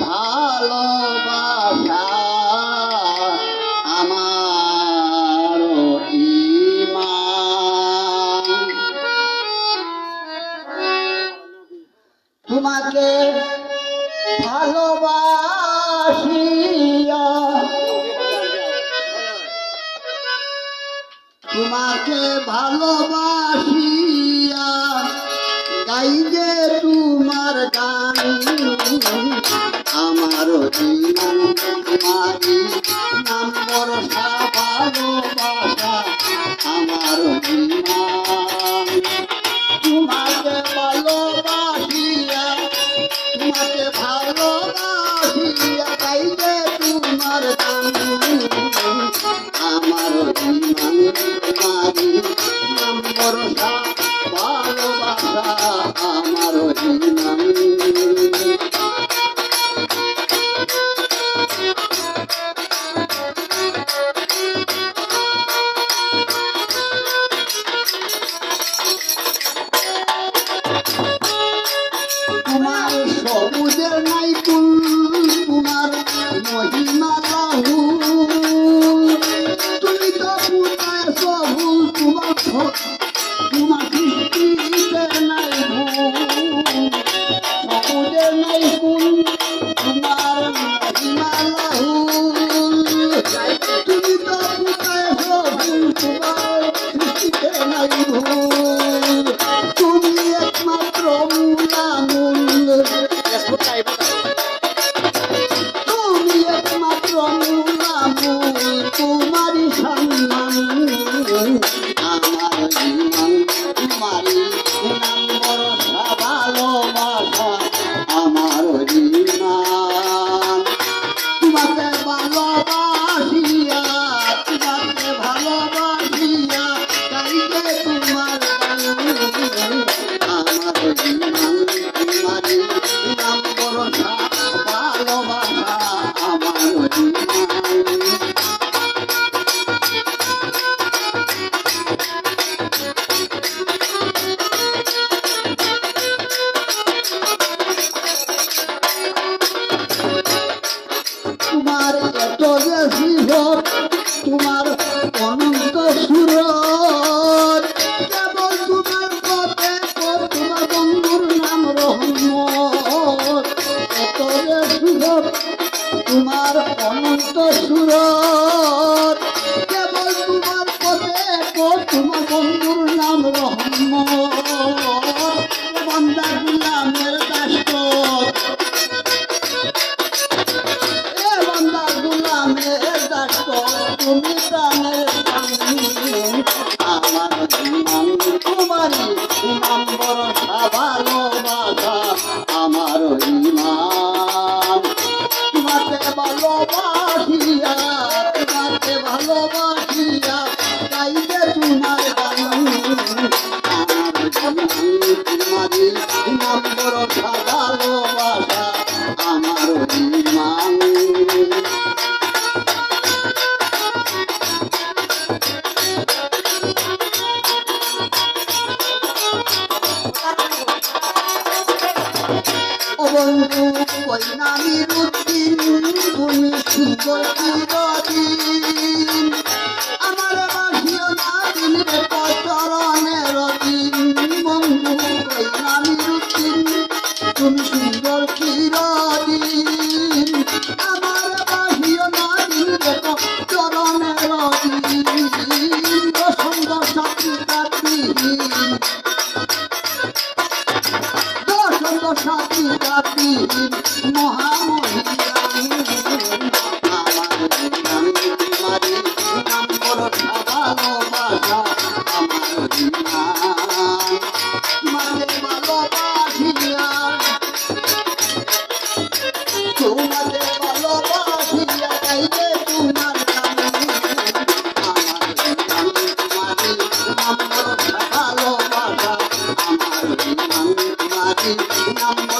ভালোবাসা আমার ভালোবাসিয়া তোমাকে ভালোবাসিয়া তোমারি নাম বরসা ভালোবাসা আমার তোমাকে ভালোবাসিয়া তোমাকে ভালোবাসিয়া গাই যে তোমার আমার তোমারি নাম ভরসা ভালোবাসা আমার তোমার সবুজের নাই কুল তোমার মহিমা বাহু তুমি তো পুরায় সবুল তোমার তোমার সৃষ্টিতে নাই অনন্ত সুর ভালোবাসিয়া তোমাকে ভালোবাসিয়া গাইবে তোমার গান আমার জীবন তোমারই নাম ভরসা ভালোবাসা অবন্ধু কইনামির উদ্দিন তুমি সুন্দর চিরদিন সাথী কাতি মহামহিয়ান আমার জীবন তোমারি নাম ভরসা ভালোবাসা আমার জীবন ভালোবাসিয়া তোমাকে ভালোবাসিয়া গাইবে তোমার গান আমার জীবন তোমারি